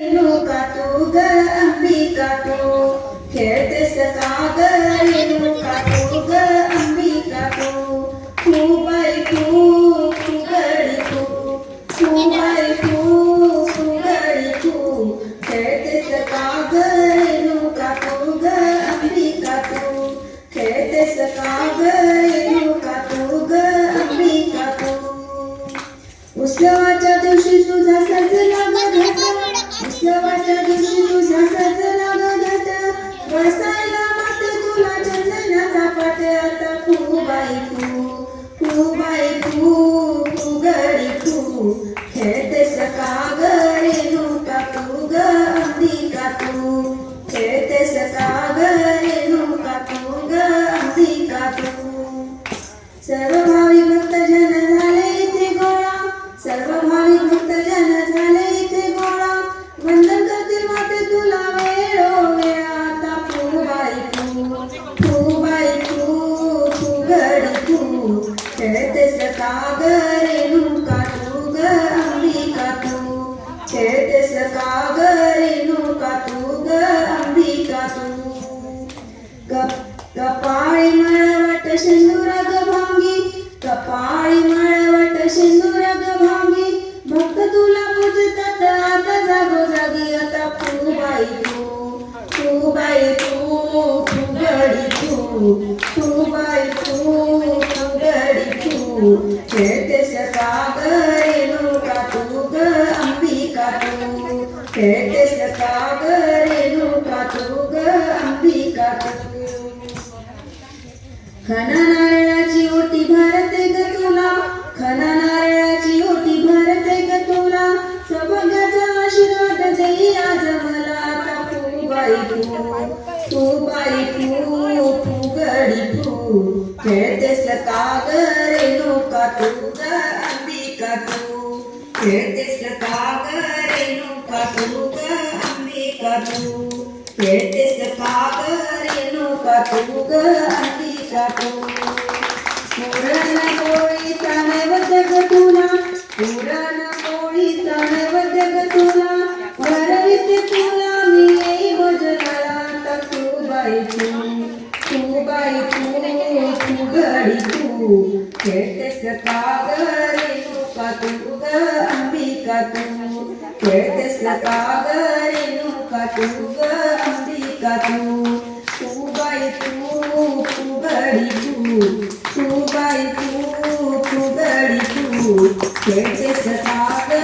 रेणुका तू ग अंबिका तू खेळतेस का ग रेणुका तू ग अंबिका तू तू बाई तू तू गडी तू तू बाई तू तू तू खेळतेस का ग रेणुका तू ग अंबिका तू खेळतेस का ग रेणुका तू ग अंबिका तू उत्सवाच्या दिवशी तुझा तू बाई तू तू बाई तू तू गडी तू खेळतेस का तू ग अंबिका तू खेळतेस का तू ग अंबिका तू सर्व भक्तजन झाले इथे गोळा सर्व भक्तजन झाले इथे गोळा वंदन करते माते तुला वेळोवेळा आता तू बाई तू तू तू खेळतेस का ग रेणुका तू ग अंबिका तू खेळतेस का ग रेणुका तू ग अंबिका तू कप कपाळी मळवट सिंधुराग भांगी कपाळी मळवट सिंधुराग भांगी भक्त तुला पूजतात आता जागो जागी आता तू बाई तू तू बाई तू तू गडी तू तू बाई तू खना नारळाची ओटी भरते ग तुला खना नारळाची ओटी भरते ग तुला सौभाग्याचा आशीर्वाद देई आज मला आता तू बाई तू तू बाई तू तू गडी तू खेळतेस का ग रेणुका तू ग अंबिका तू खेळतेस का तू ग अंबिका तू खेळतेस का ग रेणुका तू ग अंबिका तू पुरण पोळीचा नैवेद्य ग तुला पुरण पोळीचा नैवेद्य ग तुला भरविते तुला मी येई भजनाला आता तू बाई तू तू बाई तू तू गडी तू खेळतेस का ग रेणुका तू ग अंबिका तू खेळतेस का ग रेणुका तू ग अंबिका तू तू बाई तू तू गडी तू तू बाई तू तू गडी तू खेळतेस का ग